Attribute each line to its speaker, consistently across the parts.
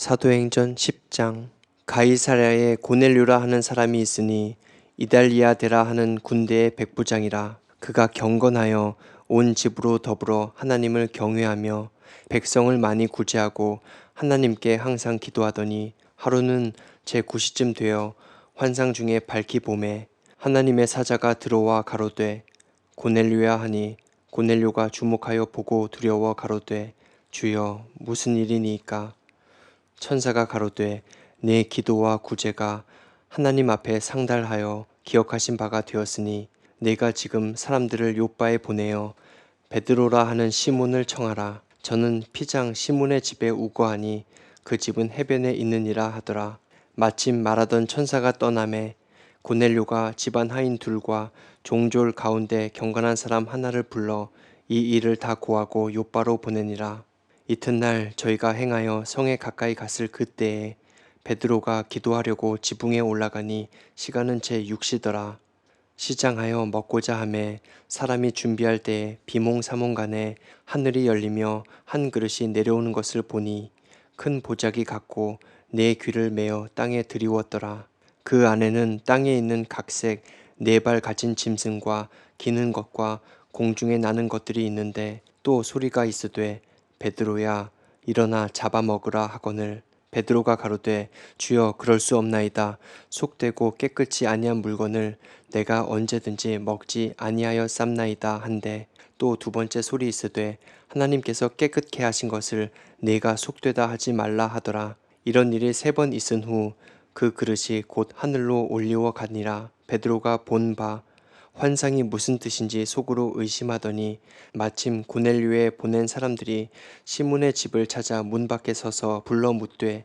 Speaker 1: 사도행전 10장 가이사랴에 고넬류라 하는 사람이 있으니 이달리아 데라 하는 군대의 백부장이라. 그가 경건하여 온 집으로 더불어 하나님을 경외하며 백성을 많이 구제하고 하나님께 항상 기도하더니 하루는 제 9시쯤 되어 환상 중에 밝히 봄에 하나님의 사자가 들어와 가로되 고넬류야 하니 고넬류가 주목하여 보고 두려워 가로되 주여 무슨 일이니이까 천사가 가로되 내 기도와 구제가 하나님 앞에 상달하여 기억하신 바가 되었으니 내가 지금 사람들을 요바에 보내어 베드로라 하는 시몬을 청하라. 저는 피장 시몬의 집에 우거하니 그 집은 해변에 있느니라 하더라. 마침 말하던 천사가 떠남에 고넬료가 집안 하인 둘과 종졸 가운데 경건한 사람 하나를 불러 이 일을 다 고하고 요바로 보내니라 이튿날 저희가 행하여 성에 가까이 갔을 그때에 베드로가 기도하려고 지붕에 올라가니 시간은 제 6시더라. 시장하여 먹고자 하매 사람이 준비할 때에 비몽사몽간에 하늘이 열리며 한 그릇이 내려오는 것을 보니 큰 보자기 같고 내 귀를 메어 땅에 들이웠더라. 그 안에는 땅에 있는 각색 네 발 가진 짐승과 기는 것과 공중에 나는 것들이 있는데 또 소리가 있으되 베드로야 일어나 잡아먹으라 하거늘 베드로가 가로되 주여 그럴 수 없나이다. 속되고 깨끗이 아니한 물건을 내가 언제든지 먹지 아니하여 쌈나이다 한데 또 두 번째 소리 있으되 하나님께서 깨끗게 하신 것을 내가 속되다 하지 말라 하더라. 이런 일이 세 번 있은 후 그 그릇이 곧 하늘로 올리워 가니라. 베드로가 본 바 환상이 무슨 뜻인지 속으로 의심하더니 마침 고넬류에 보낸 사람들이 시몬의 집을 찾아 문 밖에 서서 불러 묻되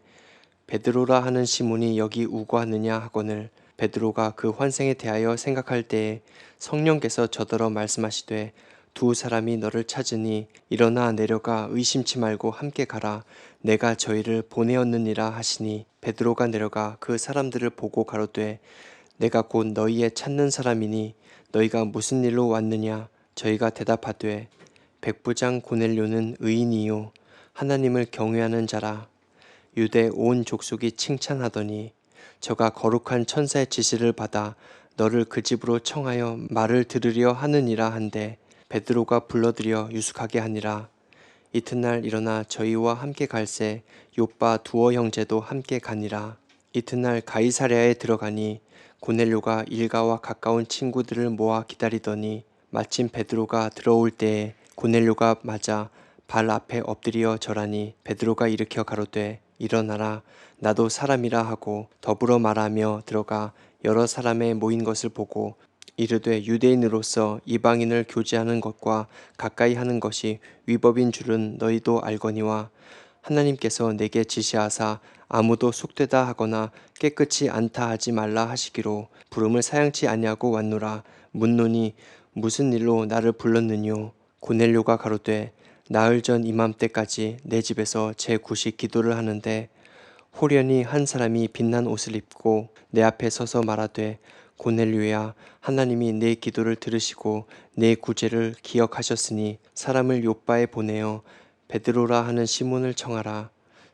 Speaker 1: 베드로라 하는 시몬이 여기 우거하느냐 하거늘 베드로가 그 환생에 대하여 생각할 때에 성령께서 저더러 말씀하시되 두 사람이 너를 찾으니 일어나 내려가 의심치 말고 함께 가라. 내가 저희를 보내었느니라 하시니 베드로가 내려가 그 사람들을 보고 가로되 내가 곧 너희의 찾는 사람이니 너희가 무슨 일로 왔느냐? 저희가 대답하되 백부장 고넬료는 의인이요 하나님을 경외하는 자라. 유대 온 족속이 칭찬하더니 저가 거룩한 천사의 지시를 받아 너를 그 집으로 청하여 말을 들으려 하느니라 한데 베드로가 불러들여 유숙하게 하니라. 이튿날 일어나 저희와 함께 갈새 요빠 두어 형제도 함께 가니라 이튿날 가이사랴에 들어가니 고넬료가 일가와 가까운 친구들을 모아 기다리더니 마침 베드로가 들어올 때에 고넬료가 맞아 발 앞에 엎드려 절하니 베드로가 일으켜 가로되 일어나라 나도 사람이라 하고 더불어 말하며 들어가 여러 사람의 모인 것을 보고 이르되 유대인으로서 이방인을 교제하는 것과 가까이 하는 것이 위법인 줄은 너희도 알거니와 하나님께서 내게 지시하사 아무도 속되다 하거나 깨끗이 않다 하지 말라 하시기로 부름을 사양치 아니하고 왔노라. 묻노니 무슨 일로 나를 불렀느뇨? 고넬료가 가로되 나흘 전 이맘때까지 내 집에서 제 굿이 기도를 하는데 호련히 한 사람이 빛난 옷을 입고 내 앞에 서서 말하되 고넬류야 하나님이 내 기도를 들으시고 내 구제를 기억하셨으니 사람을 요바에 보내어 베드로라 하는 시몬을 청하라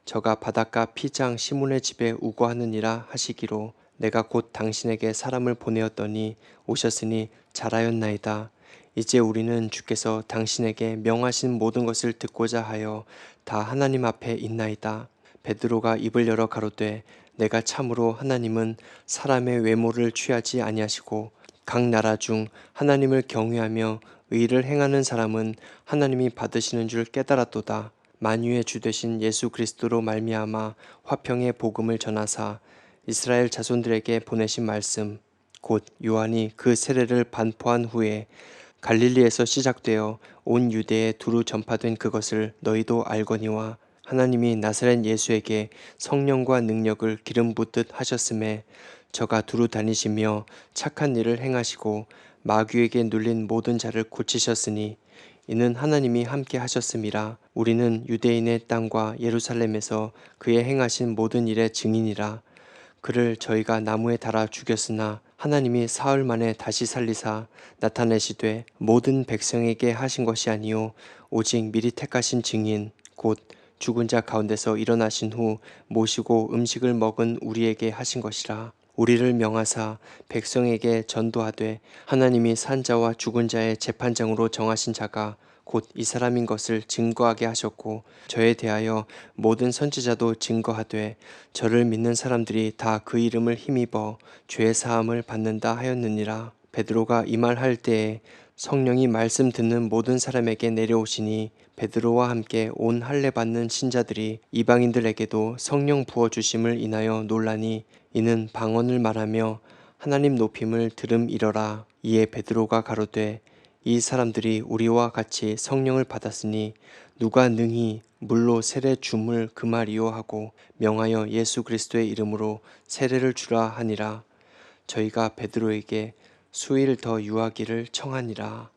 Speaker 1: 저가 바닷가 피장 시몬의 집에 우거하느니라 하시기로 내가 곧 당신에게 사람을 보내었더니 오셨으니 잘하였나이다. 이제 우리는 주께서 당신에게 명하신 모든 것을 듣고자 하여 다 하나님 앞에 있나이다. 베드로가 입을 열어 가로되 내가 참으로 하나님은 사람의 외모를 취하지 아니하시고 각 나라 중 하나님을 경외하며 의를 행하는 사람은 하나님이 받으시는 줄 깨달았도다. 만유의 주 되신 예수 그리스도로 말미암아 화평의 복음을 전하사 이스라엘 자손들에게 보내신 말씀 곧 요한이 그 세례를 반포한 후에 갈릴리에서 시작되어 온 유대에 두루 전파된 그것을 너희도 알거니와 하나님이 나사렛 예수에게 성령과 능력을 기름 붓듯 하셨음에 저가 두루 다니시며 착한 일을 행하시고 마귀에게 눌린 모든 자를 고치셨으니 이는 하나님이 함께 하셨음이라 우리는 유대인의 땅과 예루살렘에서 그의 행하신 모든 일의 증인이라. 그를 저희가 나무에 달아 죽였으나 하나님이 사흘 만에 다시 살리사 나타내시되 모든 백성에게 하신 것이 아니요 오직 미리 택하신 증인 곧 죽은 자 가운데서 일어나신 후 모시고 음식을 먹은 우리에게 하신 것이라 우리를 명하사 백성에게 전도하되 하나님이 산 자와 죽은 자의 재판장으로 정하신 자가 곧 이 사람인 것을 증거하게 하셨고 저에 대하여 모든 선지자도 증거하되 저를 믿는 사람들이 다 그 이름을 힘입어 죄 사함을 받는다 하였느니라. 베드로가 이 말 할 때에 성령이 말씀 듣는 모든 사람에게 내려오시니 베드로와 함께 온 할례 받는 신자들이 이방인들에게도 성령 부어 주심을 인하여 논라니 이는 방언을 말하며 하나님 높임을 들음이러라. 이에 베드로가 가로되 이 사람들이 우리와 같이 성령을 받았으니 누가 능히 물로 세례 줌을 그 말이요 하고 명하여 예수 그리스도의 이름으로 세례를 주라 하니라. 저희가 베드로에게 수일 더 유하기를 청하니라